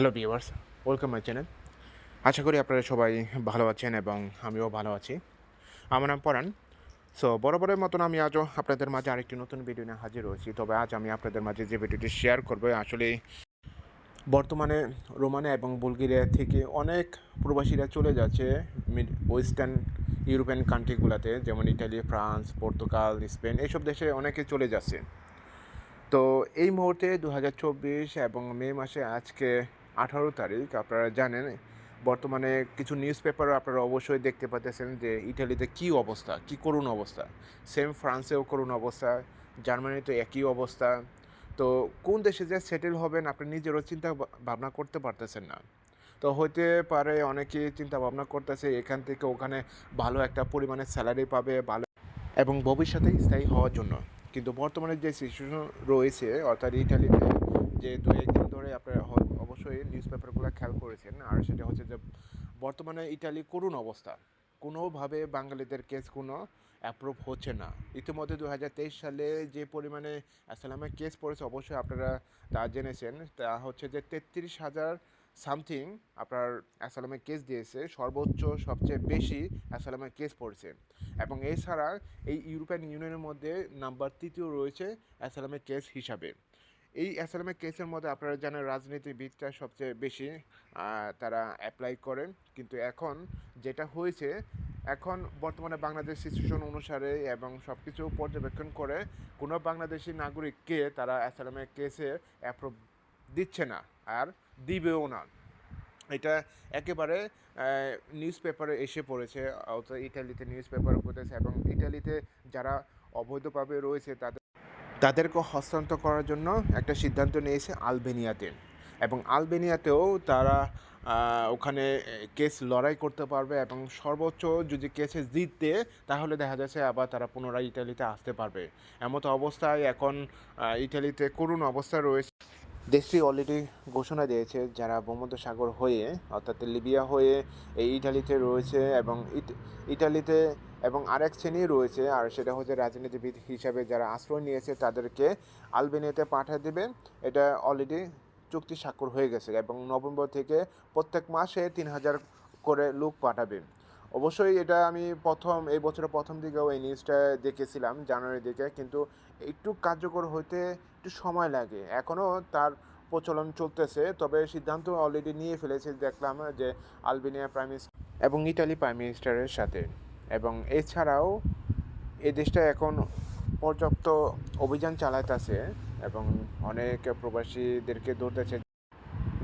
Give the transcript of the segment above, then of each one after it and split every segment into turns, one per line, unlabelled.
Hello viewers welcome my channel আশা করি আপনারা সবাই ভালো আছেন এবং আমিও ভালো আছি। আমার নাম পরাণ। সো বরাবরের মতন আমি আজও আপনাদের মাঝে আরেকটি নতুন ভিডিও নিয়ে হাজির হয়েছি। তবে আজ আমি আপনাদের মাঝে যে ভিডিওটি শেয়ার করব আসলে বর্তমানে রোমানিয়া এবং বুলগেরিয়া থেকে অনেক প্রবাসীরা চলে যাচ্ছে মিড ওয়েস্টার্ন ইউরোপিয়ান কান্ট্রিগুলোতে যেমন ইটালি ফ্রান্স পর্তুগাল স্পেন এইসব দেশে অনেকে চলে যাচ্ছে। তো এই মুহূর্তে দু হাজার চব্বিশ এবং মে মাসে আজকে আঠারো তারিখ, আপনারা জানেন। বর্তমানে কিছু নিউজ পেপারও আপনারা অবশ্যই দেখতে পাচ্ছেন যে ইটালিতে কী অবস্থা, কী করুণ অবস্থা। সেম ফ্রান্সেও করুণ অবস্থা জার্মানিতে একই অবস্থা। তো কোন দেশে যে সেটেল হবেন, আপনি নিজেরও চিন্তা ভাবনা করতে পারতেছেন না। তো হইতে পারে অনেকে চিন্তা ভাবনা করতেছে, এখান থেকে ওখানে ভালো একটা পরিমাণে স্যালারি পাবে, ভালো এবং ভবিষ্যতে স্থায়ী হওয়ার জন্য। কিন্তু বর্তমানে যে সিচুয়েশন রয়েছে, অর্থাৎ ইটালিতে যে দু একদিন ধরে আপনারা অবশ্যই নিউজ পেপারগুলো খেয়াল করেছেন। আর সেটা হচ্ছে যে, বর্তমানে ইটালি করুণ অবস্থা। কোনোভাবে বাঙালিদের কেস কোনো অ্যাপ্রুভ হচ্ছে না। ইতিমধ্যে দু হাজার তেইশ সালে যে পরিমাণে অ্যাসালামের কেস পড়েছে, অবশ্যই আপনারা তা জেনেছেন। তা হচ্ছে যে, তেত্রিশ হাজার সামথিং আপনার অ্যাসালামের কেস দিয়েছে। সর্বোচ্চ সবচেয়ে বেশি অ্যাসালামের কেস পড়েছে। এবং এছাড়া এই ইউরোপিয়ান ইউনিয়নের মধ্যে নাম্বার তৃতীয় রয়েছে অ্যাসালামের কেস হিসাবে। এই অ্যাসালামের কেসের মধ্যে আপনারা জানেন রাজনীতিবিদরা সবচেয়ে বেশি তারা অ্যাপ্লাই করেন। কিন্তু এখন যেটা হয়েছে, এখন বর্তমানে বাংলাদেশ সিচুয়েশন অনুসারে এবং সব কিছু পর্যবেক্ষণ করে কোনো বাংলাদেশি নাগরিককে তারা অ্যাসালামের কেসে অ্যাপ্রুভ দিচ্ছে না আর দিবেও না। এটা একেবারে নিউজ পেপারে এসে পড়েছে অর্থাৎ ইটালিতে নিউজ পেপারে পড়েছে এবং ইটালিতে যারা অবৈধভাবে রয়েছে তাদের তাদেরকে হস্তান্তর করার জন্য একটা সিদ্ধান্ত নিয়েছে আলবেনিয়াতে। এবং আলবেনিয়াতেও তারা ওখানে কেস লড়াই করতে পারবে এবং সর্বোচ্চ যদি কেসে জিততে, তাহলে দেখা যাচ্ছে আবার তারা পুনরায় ইটালিতে আসতে পারবে। এমতো অবস্থায় এখন ইটালিতে করুণ অবস্থা রয়েছে। দেশটি অলরেডি ঘোষণা দিয়েছে যারা ভূমধ্যসাগর হয়ে, অর্থাৎ লিবিয়া হয়ে এই ইটালিতে রয়েছে এবং ইট- ইটালিতে এবং আরেক শ্রেণি রয়েছে, আর সেটা হচ্ছে রাজনীতিবিদ হিসাবে যারা আশ্রয় নিয়েছে, তাদেরকে আলবেনিয়াতে পাঠিয়ে দেবে। এটা অলরেডি চুক্তি স্বাক্ষর হয়ে গেছে এবং নভেম্বর থেকে প্রত্যেক মাসে তিন হাজার করে লোক পাঠাবে। অবশ্যই এটা আমি প্রথম, এই বছরের প্রথম দিকেও এই নিউজটা দেখেছিলাম, জানুয়ারির দিকে, কিন্তু একটু কার্যকর হইতে একটু সময় লাগে। এখনও তার প্রচলন চলতেছে, তবে সিদ্ধান্ত অলরেডি নিয়ে ফেলেছে, দেখলাম যে আলবেনিয়া প্রাইম মিনিস্টার এবং ইটালি প্রাইম মিনিস্টারের সাথে। এবং এছাড়াও এই দেশটা এখন পর্যাপ্ত অভিযান চালাইতেছে এবং অনেক প্রবাসীদেরকে ধরতেছে,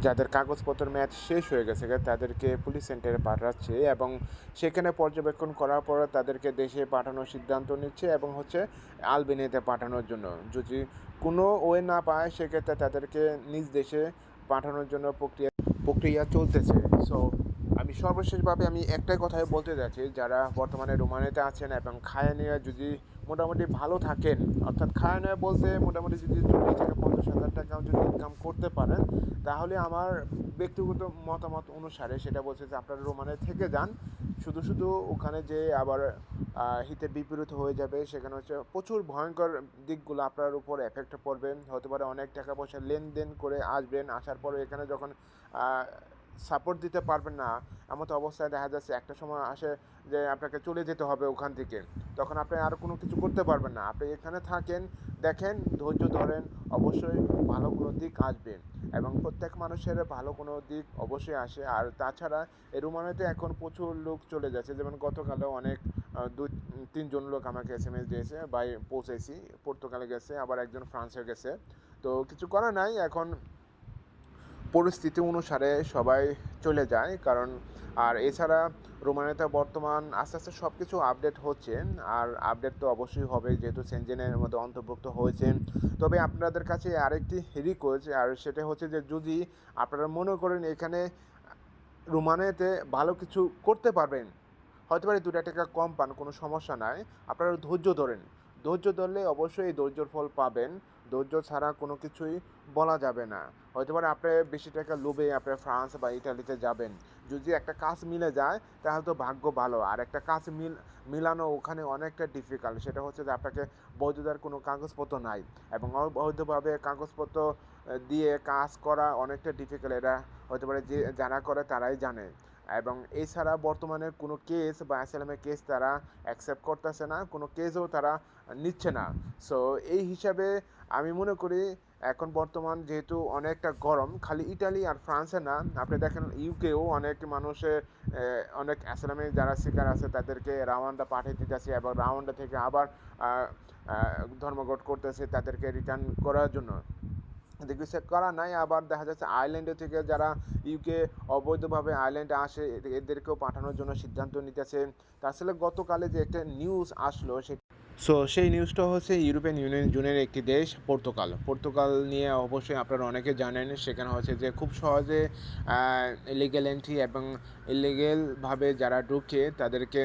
যাদের কাগজপত্র মেয়াদ শেষ হয়ে গেছে তাদেরকে পুলিশ সেন্টারে পাঠাচ্ছে এবং সেখানে পর্যবেক্ষণ করার পর তাদেরকে দেশে পাঠানোর সিদ্ধান্ত নিচ্ছে এবং হচ্ছে আলবেনিয়াতে পাঠানোর জন্য। যদি কোনো ওয়ে না পায়, সেক্ষেত্রে তাদেরকে নিজ দেশে পাঠানোর জন্য প্রক্রিয়া প্রক্রিয়া চলতেছে। সো আমি সর্বশেষভাবে আমি একটাই কথাই বলতে যাচ্ছি, যারা বর্তমানে রোমানিয়াতে আছেন এবং খায়ানিয়া যদি মোটামুটি ভালো থাকেন, অর্থাৎ খায়ানিয়া বলতে মোটামুটি যদি চল্লিশ থেকে পঞ্চাশ হাজার টাকাও যদি ইনকাম করতে পারেন, তাহলে আমার ব্যক্তিগত মতামত অনুসারে সেটা বলছে যে আপনারা রোমানে থেকে যান। শুধু শুধু ওখানে যে আবার হিতে বিপরীত হয়ে যাবে, সেখানে হচ্ছে প্রচুর ভয়ঙ্কর দিকগুলো আপনার উপর এফেক্ট পড়বে। হতে পারে অনেক টাকা পয়সা লেনদেন করে আসবেন, আসার পরে এখানে যখন সাপোর্ট দিতে পারবেন না এমন অবস্থায় দেখা যাচ্ছে একটা সময় আসে যে আপনাকে চলে যেতে হবে ওখান থেকে। তখন আপনি আর কোনো কিছু করতে পারবেন না। আপনি এখানে থাকেন, দেখেন, ধৈর্য ধরেন, অবশ্যই ভালো কোনো দিক আসবে। এবং প্রত্যেক মানুষের ভালো কোনো দিক অবশ্যই আসে। আর তাছাড়া এই রুমানিতে এখন প্রচুর লোক চলে যাচ্ছে। যেমন গতকালেও অনেক দুই, তিনজন লোক আমাকে এস এম এস দিয়েছে বাই পৌঁছেছি, পর্তুগালে গেছে, আবার একজন ফ্রান্সে গেছে। তো কিছু করার নাই, এখন পরিস্থিতি অনুসারে সবাই চলে যায়, কারণ আর এছাড়া রোমানিয়াতে বর্তমান আস্তে আস্তে সব কিছু আপডেট হচ্ছে, আর আপডেট তো অবশ্যই হবে যেহেতু সেনজেনের মধ্যে অন্তর্ভুক্ত হয়েছে। তবে আপনাদের কাছে আরেকটি রিকোয়েস্ট আর সেটা হচ্ছে যে যদি আপনারা মনে করেন এখানে রোমানিয়াতে ভালো কিছু করতে পারবেন, হয়তো পারে দুটা টাকা কম পান, কোনো সমস্যা নাই, আপনারা ধৈর্য ধরেন। ধৈর্য ধরলে অবশ্যই ধৈর্যর ফল পাবেন। ধৈর্য ছাড়া কোনো কিছুই বলা যাবে না। হয়তো পারে আপনি বেশি টাকা লোভে আপনি ফ্রান্স বা ইটালিতে যাবেন। যদি একটা কাজ মিলে যায়, তাহলে তো ভাগ্য ভালো। আর একটা কাজ মিল, মিলানো ওখানে অনেকটা ডিফিকাল্ট সেটা হচ্ছে যে আপনাকে বৈধতার কোনো কাগজপত্র নাই। এবং অবৈধভাবে কাগজপত্র দিয়ে কাজ করা অনেকটা ডিফিকাল্ট এটা হতে পারে যে যারা করে তারাই জানে। এবং এছাড়া বর্তমানে কোনো কেস বা অ্যাসাইলামের কেস তারা অ্যাকসেপ্ট করতেছে না, কোনো কেসও তারা নিচ্ছে না। সো এই হিসাবে আমি মনে করি এখন বর্তমান যেহেতু অনেকটা গরম, খালি ইটালি আর ফ্রান্সে না। আপনি দেখেন ইউকেও অনেক মানুষের অনেক অ্যাসালামে যারা শিকার আছে, তাদেরকে রাওয়ান্ডা পাঠিয়ে দিতেছে এবং রাওয়ান্ডা থেকে আবার ধর্মঘট করতেছে তাদেরকে রিটার্ন করার জন্য। কিছু করা নাই, আবার দেখা যাচ্ছে আইল্যান্ডে থেকে যারা ইউকে অবৈধভাবে আয়ারল্যান্ডে আসে, এদের- এদেরকেও পাঠানোর জন্য সিদ্ধান্ত নিতেছে। তাছাড়া গতকালে যে একটা নিউজ আসলো, সে সো সেই নিউজটা হচ্ছে ইউরোপিয়ান ইউনিয়ন জুনের একটি দেশ পর্তুগাল পর্তুগাল নিয়ে অবশ্যই আপনারা অনেকে জানেন, সেখানে হচ্ছে যে খুব সহজে ইলিগেল এন্ট্রি এবং ইলিগেলভাবে যারা ঢুকে, তাদেরকে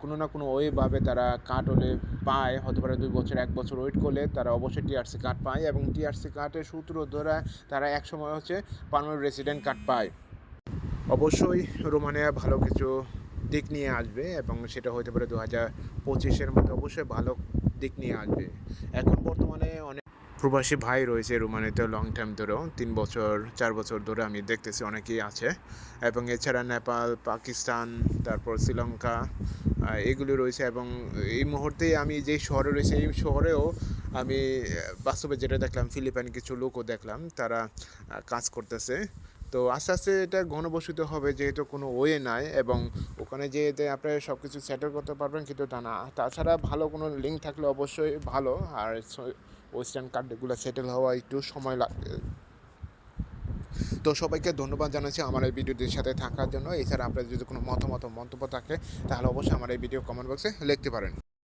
কোনো না কোনো ওয়েভাবে তারা কার্ড হলে পায়। হতে পারে দুই বছর, এক বছর ওয়েট করলে তারা অবশ্যই টিআরসি কার্ড পায় এবং টিআরসি কার্ডের সূত্র ধরে তারা এক সময় হচ্ছে পার্মানেন্ট রেসিডেন্ট কার্ড পায়। অবশ্যই রোমানিয়া ভালো কিছু দিক নিয়ে আসবে এবং সেটা হতে পারে দু হাজার পঁচিশের মধ্যে অবশ্যই ভালো দিক নিয়ে আসবে। এখন বর্তমানে অনেক প্রবাসী ভাই রয়েছে রোমানিয়াতে লং টাইম ধরেও, তিন বছর, চার বছর ধরে আমি দেখতেছি অনেকেই আছে। এবং এছাড়া নেপাল, পাকিস্তান, তারপর শ্রীলঙ্কা এগুলো রয়েছে এবং এই মুহূর্তে আমি যে শহরে রয়েছে, এই শহরেও আমি বাস্তবে যেটা দেখলাম, ফিলিপাইন কিছু লোকও দেখলাম, তারা কাজ করতেছে। তো আস্তে আস্তে এটা ঘনবসিত হবে যেহেতু কোনো ওয়ে নাই এবং ওখানে যেতে আপনি সব কিছু সেটেল করতে পারবেন কিন্তু তা না। তাছাড়া ভালো কোনো লিঙ্ক থাকলে অবশ্যই ভালো। আর ওয়েস্টার্ন কার্ডগুলো সেটেল হওয়া একটু সময় লাগবে। তো সবাইকে ধন্যবাদ জানাচ্ছি আমার এই ভিডিওটির সাথে থাকার জন্য। এছাড়া আপনার যদি কোনো মতামত মন্তব্য থাকে, তাহলে অবশ্যই আমার এই ভিডিও কমেন্ট বক্সে লিখতে পারেন।